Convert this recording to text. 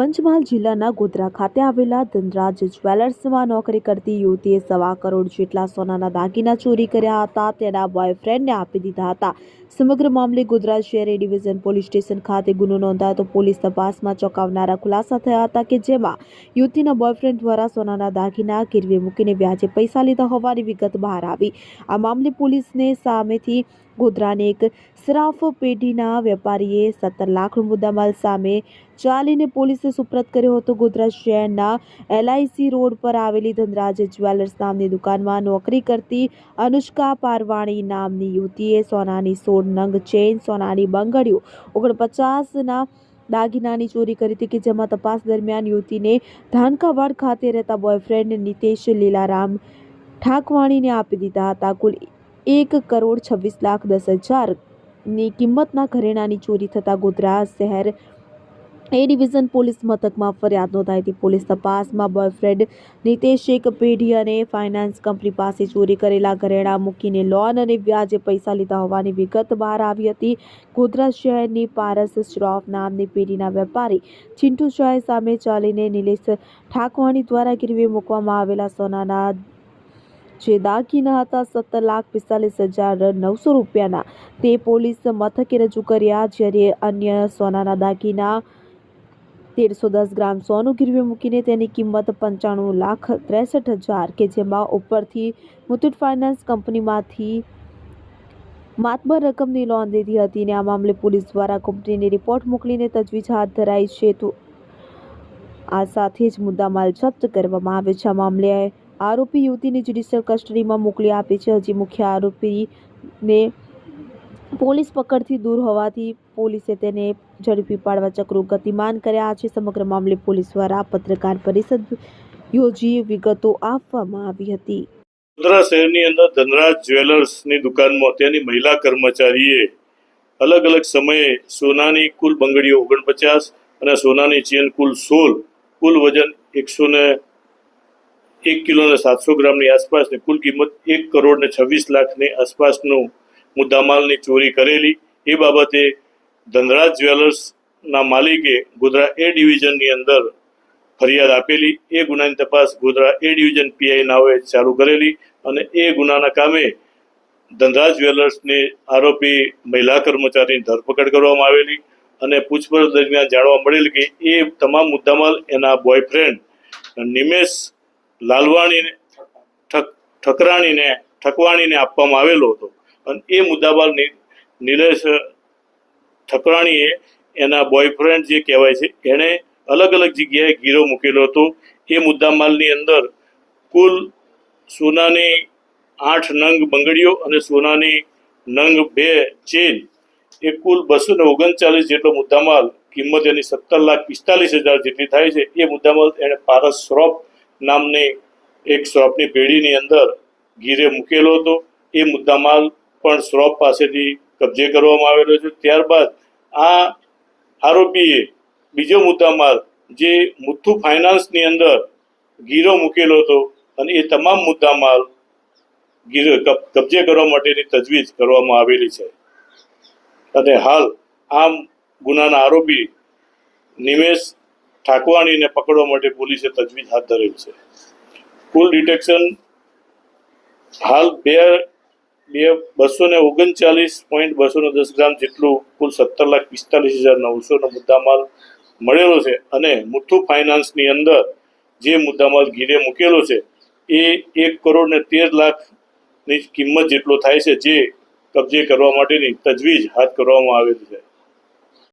પંચમહાલ જિલ્લાના ગોધરા ખાતે આવેલા ધનરાજ જ્વેલર્સમાં નોકરી કરતી યુવતીએ સવા કરોડ જેટલા સોનાના દાગીના ચોરી કર્યા હતા. તેના બોયફ્રેન્ડને આપી દીધા હતા. સમગ્ર મામલે ગોધરા શહેર એ ડિવિઝન પોલીસ સ્ટેશન ખાતે ગુનો નોંધાયો તો પોલીસ તપાસમાં ચોંકાવનારા ખુલાસા થયા હતા કે જેમાં યુવતીના બોયફ્રેન્ડ દ્વારા સોનાના દાગીના ગીરવે મૂકીને વ્યાજે પૈસા લીધા હોવાની વિગત બહાર આવી. આ મામલે પોલીસને સામેથી ગોધરાની એક સરાફ પેઢીના વેપારીએ સત્તર લાખ મુદ્દામાલ સામે ચાલીને પોલીસે સુપ્રત કર્યો હતો. ગોધરા શહેરના એલઆઈસી રોડ પર આવેલી ધનરાજ જ્વેલર્સ નામની દુકાનમાં નોકરી કરતી અનુષ્કા પારવાણી નામની યુવતીએ સોનાની સોળ નંગ ચેઇન, સોનાની બંગડીઓ, ઓગણપચાસના દાગીનાની ચોરી કરી હતી કે જેમાં તપાસ દરમિયાન યુવતીને ધાનકાવાડ ખાતે રહેતા બોયફ્રેન્ડ નિતેશ લીલારામ ઠાકવાણીને આપી દીધા હતા. કુલ એક કરોડ છવ્વીસ લાખ દસ હજારની કિંમતના ઘરેણાની ચોરી થતાં ગોધરા શહેર એ ડિવિઝન પોલીસ મથકમાં ફરિયાદ નોંધાઈ હતી. પોલીસ તપાસમાં બોયફ્રેન્ડ નિતેશ પેઢી અને ફાઇનાન્સ કંપની પાસે ચોરી કરેલા ઘરેણા મૂકીને લોન અને વ્યાજે પૈસા લીધા હોવાની વિગત બહાર આવી હતી. ગોધરા શહેરની પારસ શ્રોફ નામની પેઢીના વેપારી ચિંટુ શાહ સામે ચાલીને નિલેશ ઠાકવાણી દ્વારા ગીરવે મૂકવામાં આવેલા સોનાના જે દાગીના હતા, સત્તર લાખ પિસ્તાલીસ હજાર નવસો રૂપિયાના. તે પોલીસ મથકે રજૂ કર્યા, જ્યારે અન્ય સોનાના દાગીના તેરસો દસ ગ્રામ સોનું ગીરવે મૂકીને તેની કિંમત પંચાણું લાખ ત્રેસઠ હજાર કે જેમાં ઉપરથી મુથુટ ફાઇનાન્સ કંપનીમાંથી માતબર રકમની લોન લીધી હતી અને આ મામલે પોલીસ દ્વારા કંપનીને રિપોર્ટ મોકલીને તજવીજ હાથ ધરાઈ છે. તો આ સાથે જ મુદ્દામાલ જપ્ત કરવામાં આવે છે. આ મામલે આરોપી યુવતીને જ્યુડિશિયલ કસ્ટડીમાં મોકલી આપી છે. હજી મુખ્ય આરોપીને પોલીસ પકડથી દૂર હોવાથી પોલીસે તેને ઝડપી પાડવા ચક્રો ગતિમાન કર્યા છે. સમગ્ર મામલે પોલીસ દ્વારા પત્રકાર પરિષદ યોજી વિગતો આપવામાં આવી હતી. વડોદરા શહેરની અંદર ધનરાજ જ્વેલર્સની દુકાનમાં ત્યાંની મહિલા કર્મચારીએ અલગ અલગ સમયે સોનાની કુલ બંગડીઓ ઓગણપચાસ અને સોનાની ચેન કુલ સોળ, કુલ વજન એકસો ને એક કિલો ને સાતસો ગ્રામની આસપાસની કુલ કિંમત એક કરોડ ને છવ્વીસ લાખની આસપાસનું મુદ્દામાલની ચોરી કરેલી. એ બાબતે ધનરાજ જ્વેલર્સના માલિકે ગોધરા એ ડિવિઝનની અંદર ફરિયાદ આપેલી. એ ગુનાની તપાસ ગોધરા એ ડિવિઝન પીઆઈ નાઓએ ચાલુ કરેલી અને એ ગુનાના કામે ધનરાજ જ્વેલર્સની આરોપી મહિલા કર્મચારીની ધરપકડ કરવામાં આવેલી અને પૂછપરછ દરમિયાન જાણવા મળેલ કે એ તમામ મુદ્દામાલ એના બોયફ્રેન્ડ નિમેશ લાલવાણીને ઠકરાણીને, ઠકવાણીને આપવામાં આવેલો હતો. અને એ મુદ્દામાલ પર નિલેશ ઠકરાણીએ એના બોયફ્રેન્ડ જે કહેવાય છે, એણે અલગ અલગ જગ્યાએ ગીરો મૂકેલો હતો. એ મુદ્દામાલની અંદર કુલ સોનાની આઠ નંગ બંગડીઓ અને સોનાની નંગ બે ચેન એ કુલ બસો ને ઓગણચાલીસ જેટલો મુદ્દામાલ, કિંમત એની સત્તર લાખ પિસ્તાલીસ હજાર જેટલી થાય છે. એ મુદ્દામાલ એણે પારસ શ્રોફ નામની એક શ્રોપની પેઢીની અંદર ગીરે મૂકેલો હતો. એ મુદ્દામાલ પણ શ્રોપ પાસેથી કબજે કરવામાં આવેલો છે. ત્યારબાદ આ આરોપીએ બીજો મુદ્દામાલ, જે મુથ્થુ ફાઇનાન્સની અંદર ગીરો મૂકેલો હતો અને એ તમામ મુદ્દામાલ ગીરો કબજે કરવા માટેની તજવીજ કરવામાં આવેલી છે. અને હાલ આ ગુનાના આરોપી નિમેશ ઠાકવાણીને પકડવા માટે પોલીસે તજવીજ હાથ ધરેલ છે. કુલ ડિટેક્શન હાલ બે બે બસો ને ઓગણચાલીસ પોઈન્ટ બસો ને દસ ગ્રામ જેટલું કુલ સત્તર લાખ પિસ્તાલીસ હજાર નવસોનો મુદ્દામાલ મળેલો છે અને મુથુ ફાઇનાન્સની અંદર જે મુદ્દામાલ ગીરે મૂકેલો છે, એ એક કરોડ ને તેર લાખની કિંમત જેટલો થાય છે જે કબજે કરવા માટેની તજવીજ હાથ કરવામાં આવેલી છે.